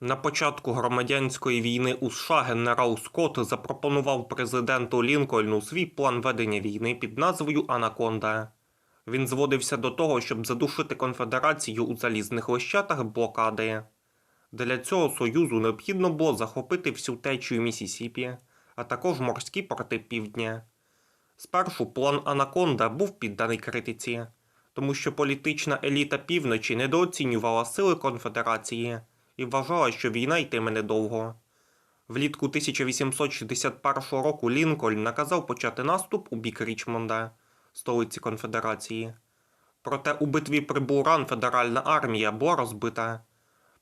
На початку громадянської війни у США генерал Скотт запропонував президенту Лінкольну свій план ведення війни під назвою Анаконда. Він зводився до того, щоб задушити конфедерацію у залізних лищатах блокади. Для цього союзу необхідно було захопити всю течію Місісіпі, а також морські порти півдня. Спершу план Анаконда був підданий критиці, тому що політична еліта півночі недооцінювала сили конфедерації і вважала, що війна йтиме недовго. Влітку 1861 року Лінкольн наказав почати наступ у бік Річмонда, столиці конфедерації. Проте у битві при Буран федеральна армія була розбита.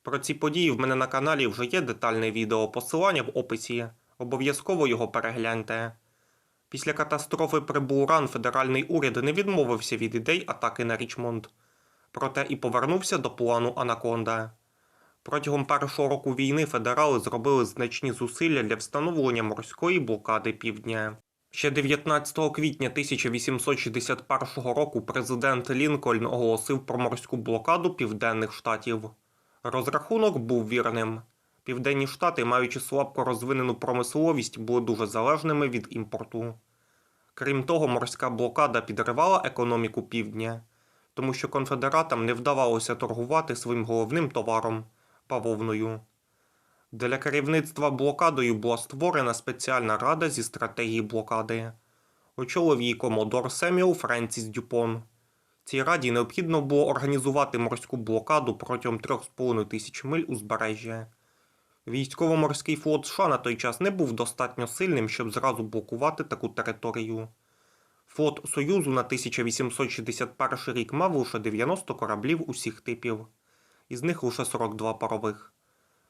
Про ці події в мене на каналі вже є детальне відео, посилання в описі. Обов'язково його перегляньте. Після катастрофи при Буран федеральний уряд не відмовився від ідей атаки на Річмонд, проте і повернувся до плану Анаконда. Протягом першого року війни федерали зробили значні зусилля для встановлення морської блокади півдня. Ще 19 квітня 1861 року президент Лінкольн оголосив про морську блокаду південних штатів. Розрахунок був вірним. Південні штати, маючи слабко розвинену промисловість, були дуже залежними від імпорту. Крім того, морська блокада підривала економіку півдня, тому що конфедератам не вдавалося торгувати своїм головним товаром бавовною. Для керівництва блокадою була створена спеціальна рада зі стратегії блокади. Очолив її комодор Семіл Френсіс Дюпон. Цій раді необхідно було організувати морську блокаду протягом 3,5 тисяч миль узбережжя. Військово-морський флот США на той час не був достатньо сильним, щоб зразу блокувати таку територію. Флот Союзу на 1861 рік мав лише 90 кораблів усіх типів, із них лише 42 парових.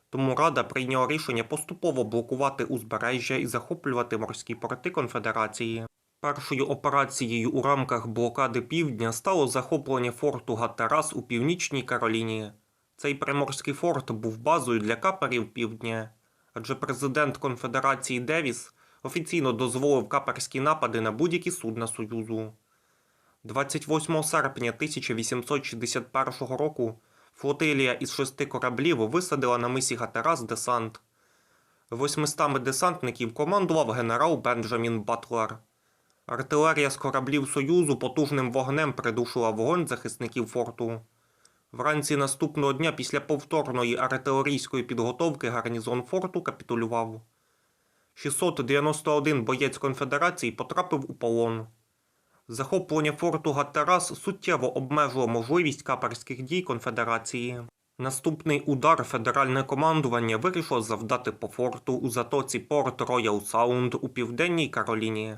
Тому Рада прийняла рішення поступово блокувати узбережжя і захоплювати морські порти Конфедерації. Першою операцією у рамках блокади Півдня стало захоплення форту Гаттерас у північній Кароліні. Цей приморський форт був базою для каперів Півдня, адже президент Конфедерації Девіс офіційно дозволив каперські напади на будь-які судна Союзу. 28 серпня 1861 року флотилія із шести кораблів висадила на мисі Гатерас десант. Восьмистами десантників командував генерал Бенджамін Батлер. Артилерія з кораблів Союзу потужним вогнем придушила вогонь захисників форту. Вранці наступного дня після повторної артилерійської підготовки гарнізон форту капітулював. 691 боєць конфедерації потрапив у полон. Захоплення форту Гаттерас суттєво обмежило можливість каперських дій конфедерації. Наступний удар федеральне командування вирішило завдати по форту у затоці Порт Роял Саунд у південній Кароліні.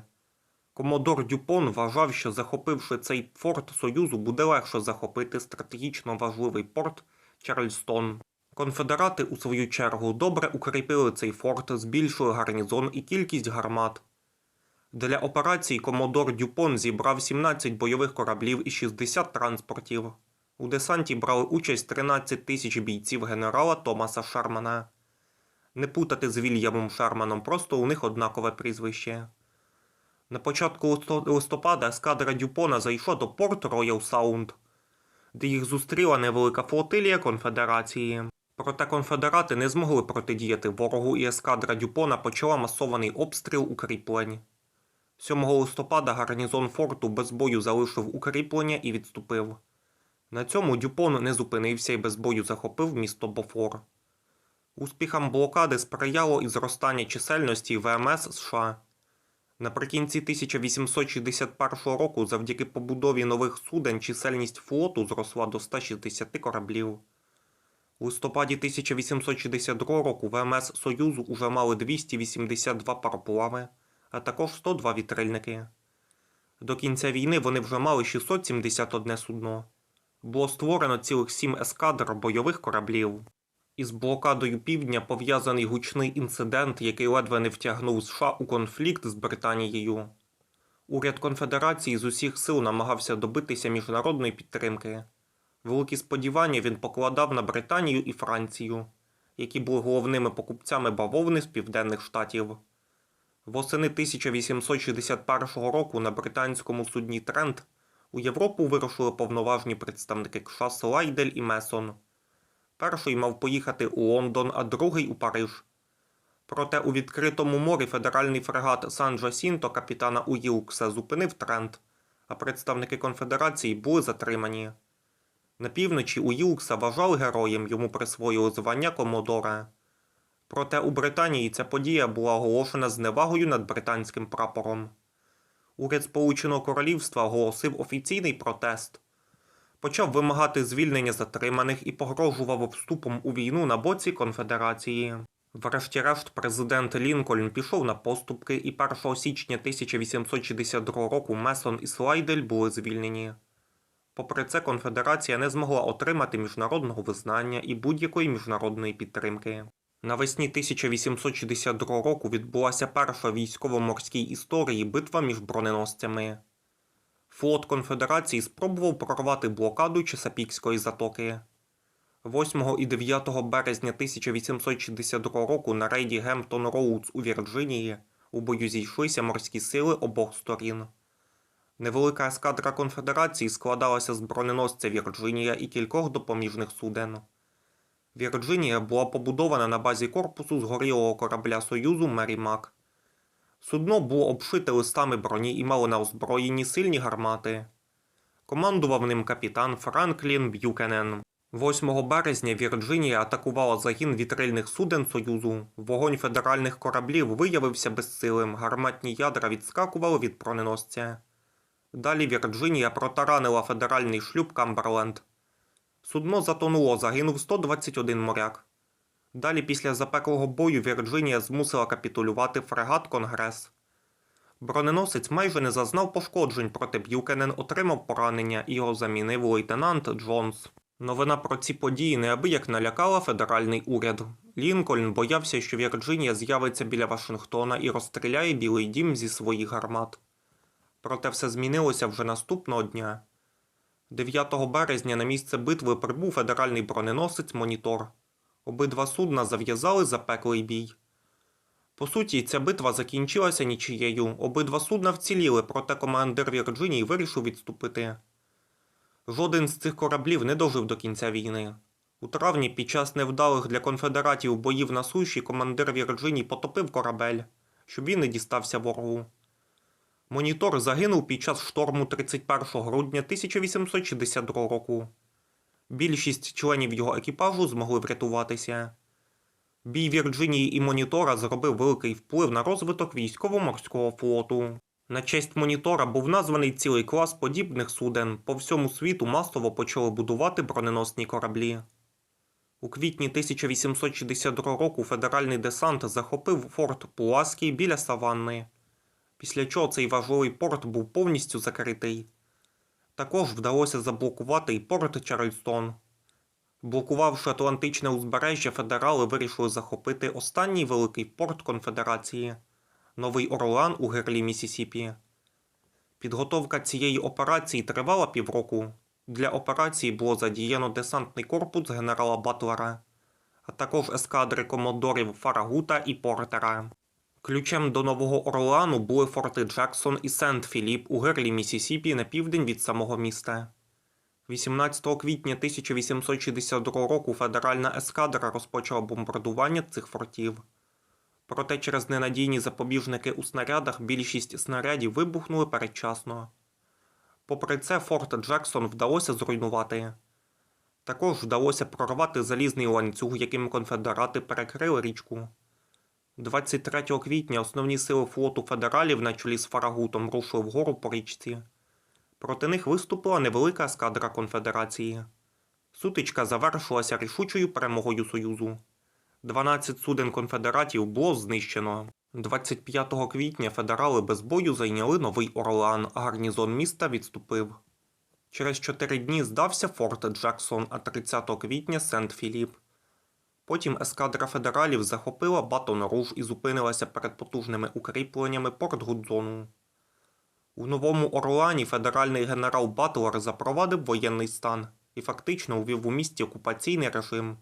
Комодор Дюпон вважав, що захопивши цей форт Союзу, буде легше захопити стратегічно важливий порт Чарльстон. Конфедерати, у свою чергу, добре укріпили цей форт, збільшили гарнізон і кількість гармат. Для операції Комодор Дюпон зібрав 17 бойових кораблів і 60 транспортів. У десанті брали участь 13 тисяч бійців генерала Томаса Шермана. Не путати з Вільямом Шерманом, просто у них однакове прізвище. На початку листопада ескадра Дюпона зайшла до порт Роял Саунд, де їх зустріла невелика флотилія конфедерації. Проте конфедерати не змогли протидіяти ворогу, і ескадра Дюпона почала масований обстріл укріплень. 7 листопада гарнізон форту без бою залишив укріплення і відступив. На цьому Дюпон не зупинився і без бою захопив місто Бофор. Успіхам блокади сприяло і зростання чисельності ВМС США. Наприкінці 1861 року, завдяки побудові нових суден, чисельність флоту зросла до 160 кораблів. У листопаді 1862 року ВМС Союзу уже мали 282 пароплави, а також 102 вітрильники. До кінця війни вони вже мали 671 судно. Було створено цілих 7 ескадр бойових кораблів. Із блокадою півдня пов'язаний гучний інцидент, який ледве не втягнув США у конфлікт з Британією. Уряд конфедерації з усіх сил намагався добитися міжнародної підтримки. Великі сподівання він покладав на Британію і Францію, які були головними покупцями бавовни з південних штатів. Восени 1861 року на британському судні Трент у Європу вирушили повноважні представники США Слайдель і Месон. Перший мав поїхати у Лондон, а другий у Париж. Проте у відкритому морі федеральний фрегат Сан Джасінто капітана Уілкса зупинив тренд, а представники конфедерації були затримані. На півночі Уілкса вважали героєм, йому присвоїли звання Комодора. Проте у Британії ця подія була оголошена зневагою над британським прапором. Уряд Сполученого Королівства оголосив офіційний протест, почав вимагати звільнення затриманих і погрожував вступом у війну на боці конфедерації. Врешті-решт, президент Лінкольн пішов на поступки, і 1 січня 1862 року Месон і Слайдель були звільнені. Попри це, конфедерація не змогла отримати міжнародного визнання і будь-якої міжнародної підтримки. Навесні 1862 року відбулася перша військово-морській історії битва між броненосцями. Флот конфедерації спробував прорвати блокаду Чесапікської затоки. 8 і 9 березня 1862 року на рейді Гемптон Роудс у Вірджинії у бою зійшлися морські сили обох сторін. Невелика ескадра конфедерації складалася з броненосця Вірджинія і кількох допоміжних суден. Вірджинія була побудована на базі корпусу згорілого корабля Союзу Мері Мак. Судно було обшите листами броні і мало на озброєнні сильні гармати. Командував ним капітан Франклін Б'юкенен. 8 березня Вірджинія атакувала загін вітрильних суден Союзу. Вогонь федеральних кораблів виявився безсилим, гарматні ядра відскакували від броненосця. Далі Вірджинія протаранила федеральний шлюб Камберленд. Судно затонуло, загинув 121 моряк. Далі, після запеклого бою, Вірджинія змусила капітулювати фрегат Конгрес. Броненосець майже не зазнав пошкоджень, проте Б'юкенен отримав поранення і його замінив лейтенант Джонс. Новина про ці події неабияк налякала федеральний уряд. Лінкольн боявся, що Вірджинія з'явиться біля Вашингтона і розстріляє Білий дім зі своїх гармат. Проте все змінилося вже наступного дня. 9 березня на місце битви прибув федеральний броненосець Монітор. Обидва судна зав'язали запеклий бій. По суті, ця битва закінчилася нічією. Обидва судна вціліли, проте командир Вірджинії вирішив відступити. Жоден з цих кораблів не дожив до кінця війни. У травні, під час невдалих для конфедератів боїв на суші, командир Вірджинії потопив корабель, щоб він не дістався ворогу. Монітор загинув під час шторму 31 грудня 1862 року. Більшість членів його екіпажу змогли врятуватися. Бій Вірджинії і Монітора зробив великий вплив на розвиток військово-морського флоту. На честь Монітора був названий цілий клас подібних суден. По всьому світу масово почали будувати броненосні кораблі. У квітні 1862 року федеральний десант захопив форт Пуласький біля Саванни, після чого цей важливий порт був повністю закритий. Також вдалося заблокувати і порт Чарльстон. Блокувавши Атлантичне узбережжя, федерали вирішили захопити останній великий порт Конфедерації Новий Орлеан у гирлі Місісіпі. Підготовка цієї операції тривала півроку. Для операції було задіяно десантний корпус генерала Батлера, а також ескадри комодорів Фарагута і Портера. Ключем до Нового Орлеану були форти Джексон і Сент-Філіп у гирлі Місісіпі на південь від самого міста. 18 квітня 1862 року федеральна ескадра розпочала бомбардування цих фортів. Проте через ненадійні запобіжники у снарядах більшість снарядів вибухнули передчасно. Попри це, форт Джексон вдалося зруйнувати. Також вдалося прорвати залізний ланцюг, яким конфедерати перекрили річку. 23 квітня основні сили флоту федералів на чолі з Фарагутом рушили вгору по річці. Проти них виступила невелика ескадра конфедерації. Сутичка завершилася рішучою перемогою Союзу. 12 суден конфедератів було знищено. 25 квітня федерали без бою зайняли Новий Орлеан, а гарнізон міста відступив. Через 4 дні здався форт Джексон, а 30 квітня Сент-Філіп. Потім ескадра федералів захопила Батон Руж і зупинилася перед потужними укріпленнями Порт Гудзону. У Новому Орлеані федеральний генерал Батлер запровадив воєнний стан і фактично увів у місті окупаційний режим.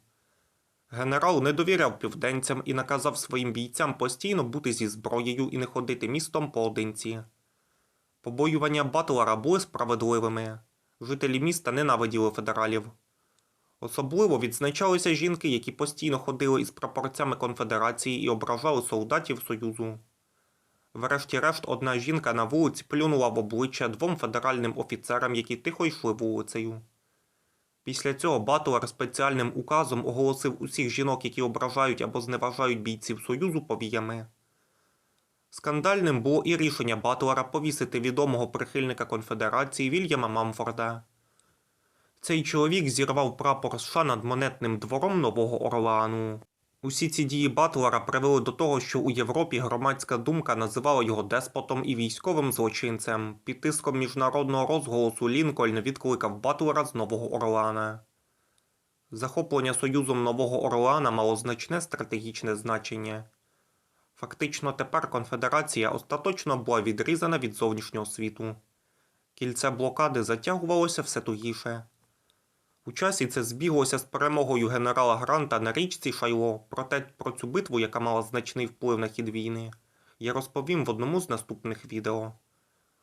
Генерал не довіряв південцям і наказав своїм бійцям постійно бути зі зброєю і не ходити містом поодинці. Побоювання Батлера були справедливими. Жителі міста ненавиділи федералів. Особливо відзначалися жінки, які постійно ходили із прапорцями конфедерації і ображали солдатів Союзу. Врешті-решт, одна жінка на вулиці плюнула в обличчя двом федеральним офіцерам, які тихо йшли вулицею. Після цього Батлер спеціальним указом оголосив усіх жінок, які ображають або зневажають бійців Союзу, повіями. Скандальним було і рішення Батлера повісити відомого прихильника конфедерації Вільяма Мамфорда. Цей чоловік зірвав прапор США над монетним двором Нового Орлеану. Усі ці дії Батлера привели до того, що у Європі громадська думка називала його деспотом і військовим злочинцем. Під тиском міжнародного розголосу Лінкольн відкликав Батлера з Нового Орлеана. Захоплення Союзом Нового Орлеана мало значне стратегічне значення. Фактично тепер конфедерація остаточно була відрізана від зовнішнього світу. Кільце блокади затягувалося все тугіше. У часі це збіглося з перемогою генерала Гранта на річці Шайло, проте про цю битву, яка мала значний вплив на хід війни, я розповім в одному з наступних відео.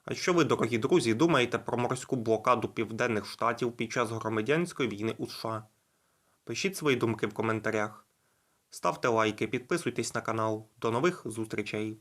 А що ви, дорогі друзі, думаєте про морську блокаду Південних Штатів під час громадянської війни у США? Пишіть свої думки в коментарях. Ставте лайки, підписуйтесь на канал. До нових зустрічей!